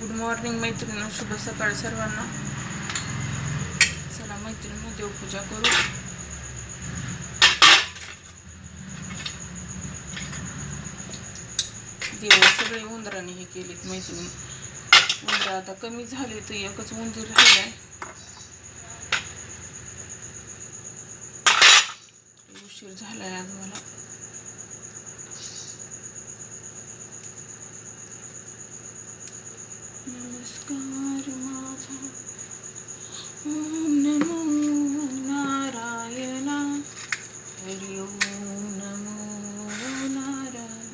Good morning मैत्रिणी. शुभ सकाळ सर्वांना. चला मैत्रिणी देवपूजा करू. देव सगळे उंदराने हे केलेत मैत्रिणी. उंदर आता कमी झाले तर एकच उंदीर राहिलाय. उशीर झालाय आज मला. नमस्कार माझा. ओम नमो नारायणा. हरि ओम नमो नारायण.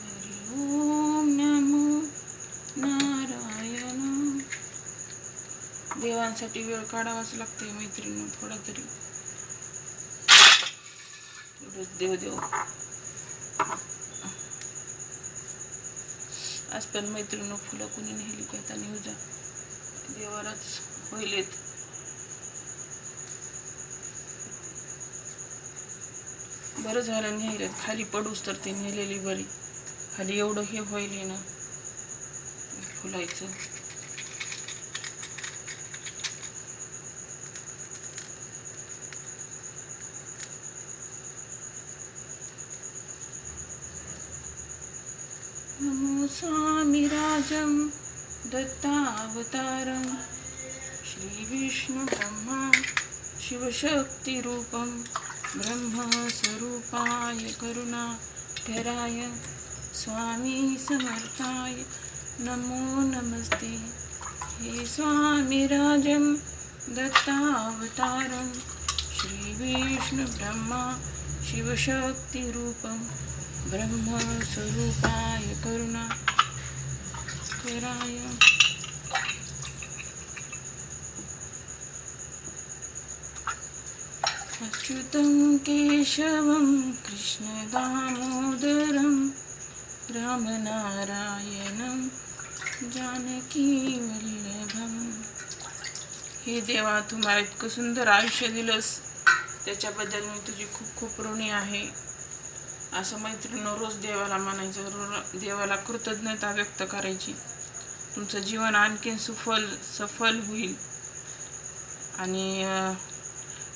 हरि ओम नमो नारायण. देवांसाठी वेळ काढावाच लागते मैत्रिणी थोडा तरी. तेवढंच देव देव. आजकाल मैत्रिणी फुलं कुणी नेली काय आता नेऊ देवालाच होईलेत बरं झालं नेलं खाली पडूस तर ते नेलेली बरी. खाली एवढं हे होईल ना. फुलायचं. नमो स्वामिराजं दत्तावतारं श्रीविष्णुब्रह्मा शिवशक्तिरूपं ब्रह्मस्वरूपाय करुणाकराय स्वामी समर्थाय नमो नमस्ते। हे स्वामिराजं दत्तावतारं श्रीविष्णुब्रह्मा शिवशक्तिरूपं ब्रह्मस्वरूपाय करुणा कराय। अच्युतं केशवं कृष्णदामोदरं रामनारायणं जानकीवल्लभं हे देवा तुम्हाला इतकं सुंदर आयुष्य दिलंस। त्याच्याबद्दल मी तुझी खूप खूप ऋणी आहे. असं मैत्रिणी रोज देवाला म्हणायचं ऋण देवाला कृतज्ञता व्यक्त करायची. तुमचं जीवन आणखीन सुफल सफल होईल. आणि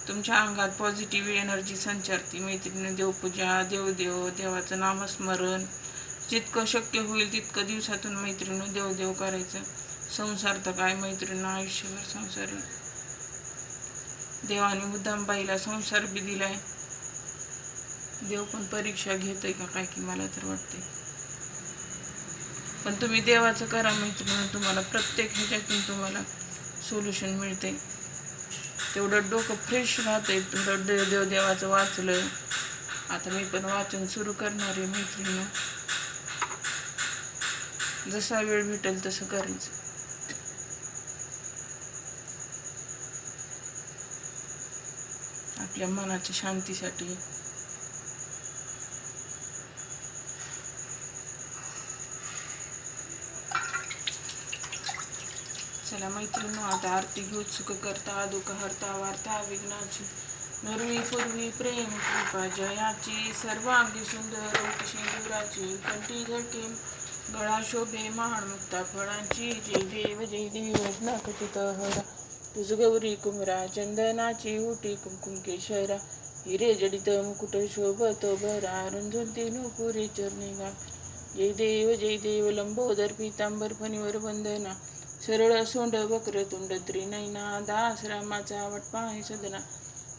तुमच्या अंगात पॉझिटिव्ह एनर्जी संचारती. मैत्रिणी देवपूजा देवदेव देवाचं नामस्मरण. जितकं शक्य होईल तितकं दिवसातून मैत्रिणी देवदेव करायचं. संसार तर काय मैत्रिणी आयुष्यभर संसार. देवाने मुद्दाम बाईला संसार बी दिलाय. देव पण परीक्षा घेतोय का काय की मला तर वाटते पण तुम्ही देवाचं करा मैत्रिणी तुम्हाला प्रत्येक ह्याच्यातून तुम्हाला सोल्युशन मिळते तेवढं डोकं फ्रेश राहतंय तुमचं देव देव देवाचं वाचलं. आता मी पण वाचन सुरू करणार आहे मैत्रिणी जसा वेळ भेटेल तसं करायचं. आपल्या मनाच्या शांतीसाठी. चला मैत्रिणी आता आरती घेऊ सुख करता दुःख हरता वार्ता विघ्नाची नरवी पूर्वी प्रेम कृपा जयाची सर्वांगी सुंदर सिंदुराची कंठी झटके गळा शोभे महान मुक्ता फळांची जय देव जय देव नकचित हरा. तुझगौरी कुमरा चंदनाची उटी कुमकुम केशरा हिरे जडित मुकुट शोभत भरा रुंझुलती नुपुरी चरणी गा. जय देव जय देव लंबोदर पितांबर फणीवर वंदना. सरळ सोंड वक्र तुंड त्रिनयना दास रामाचा वटपाय सदना.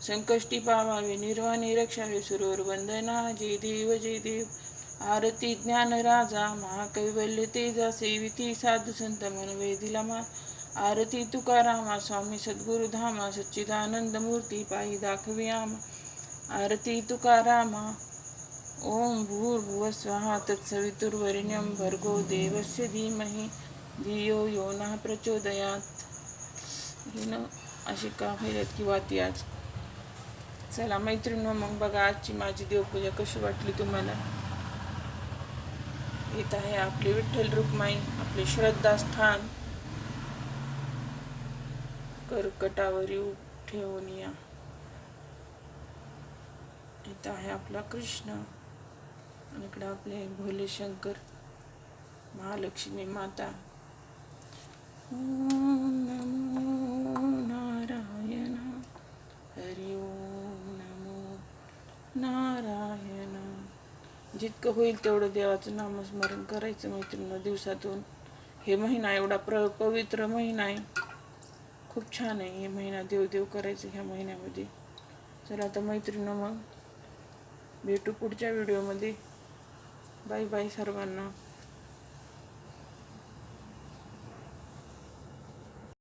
संकष्टी पावावे निर्वाणी रक्षावे सुरोर वंदना. जय देव जय देव आरती ज्ञान राजा महाकैवल्य तेजा सेविती साधू संत मन वेदिला मा. आरती तुकारामा स्वामी सद्गुरु धामा सच्चिदानंद मूर्ती पायी दाखवी आमा आरती तुकारामा ओम भूर्भुव स्वाहा तत्सवितुर्वरेण्यं भर्गो देवस्य धीमहि धियो यो न प्रचोदयात. हिनं अशी का होईल किंवा ती आज. चला मैत्रिणी मग बघा आजची माझी देवपूजा कशी वाटली तुम्हाला? येत आहे आपली विठ्ठल रुक्माई आपले श्रद्धास्थान. कर्कटावरी ठेवून या. इथं आहे आपला कृष्ण आणि इकडं आपले भोले शंकर महालक्ष्मी माता. ओम नमो नारायण हरि ओम नमो नारायण. जितकं होईल तेवढं देवाचं नामस्मरण करायचं मैत्रिणी दिवसातून. हे महिना एवढा प्र पवित्र महिना आहे. खूप छान आहे. हे महिना देवदेव करायचं ह्या महिन्यामध्ये. चला आता मैत्रिणं मग भेटू पुढच्या व्हिडिओमध्ये. बाय बाय सर्वांना.